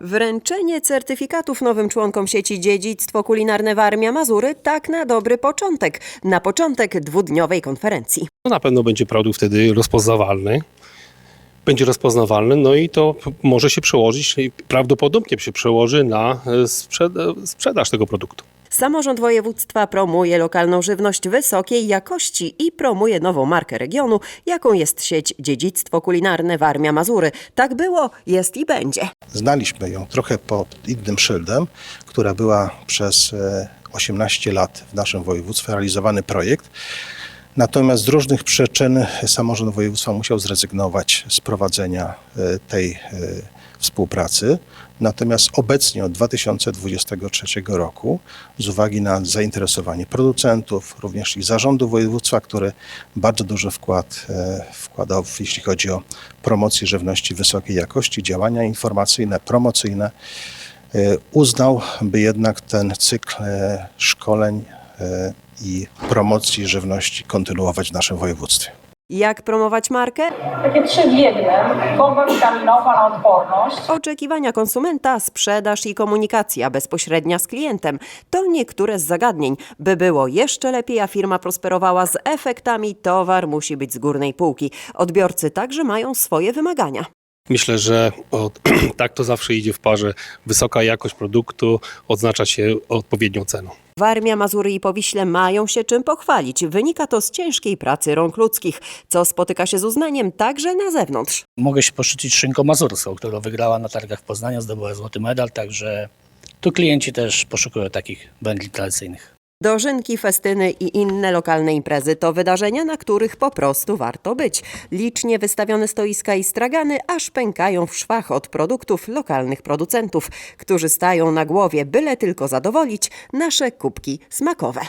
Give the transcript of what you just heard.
Wręczenie certyfikatów nowym członkom sieci Dziedzictwo Kulinarne Warmia Mazury tak na dobry początek. Na początek dwudniowej konferencji. No na pewno będzie produkt wtedy rozpoznawalny. Będzie rozpoznawalny, no i to może się przełożyć, prawdopodobnie się przełoży na e, sprzed- sprzedaż tego produktu. Samorząd województwa promuje lokalną żywność wysokiej jakości i promuje nową markę regionu, jaką jest sieć Dziedzictwo Kulinarne Warmia Mazury. Tak było, jest i będzie. Znaliśmy ją trochę pod innym szyldem, która była przez e, 18 lat w naszym województwie realizowany projekt. Natomiast z różnych przyczyn samorząd województwa musiał zrezygnować z prowadzenia e, tej e, współpracy. Natomiast obecnie od 2023 roku, z uwagi na zainteresowanie producentów, również i zarządu województwa, który bardzo duży wkład e, wkładał, jeśli chodzi o promocję żywności wysokiej jakości, działania informacyjne, promocyjne, e, uznał, by jednak ten cykl e, szkoleń i promocji żywności kontynuować w naszym województwie. Jak promować markę? Takie trzy biegle, bomba witaminowa na odporność, Oczekiwania konsumenta, sprzedaż i komunikacja bezpośrednia z klientem to niektóre z zagadnień. By było jeszcze lepiej, a firma prosperowała z efektami, towar musi być z górnej półki. Odbiorcy także mają swoje wymagania. Myślę, że od, tak to zawsze idzie w parze. Wysoka jakość produktu oznacza się odpowiednią ceną. Warmia, Mazury i Powiśle mają się czym pochwalić. Wynika to z ciężkiej pracy rąk ludzkich, co spotyka się z uznaniem także na zewnątrz. Mogę się poszczycić szynką mazurską, którą wygrała na targach w Poznaniu, zdobyła złoty medal, także tu klienci też poszukują takich węgli tradycyjnych. Dożynki, festyny i inne lokalne imprezy to wydarzenia, na których po prostu warto być. Licznie wystawione stoiska i stragany aż pękają w szwach od produktów lokalnych producentów, którzy stają na głowie, byle tylko zadowolić nasze kubki smakowe.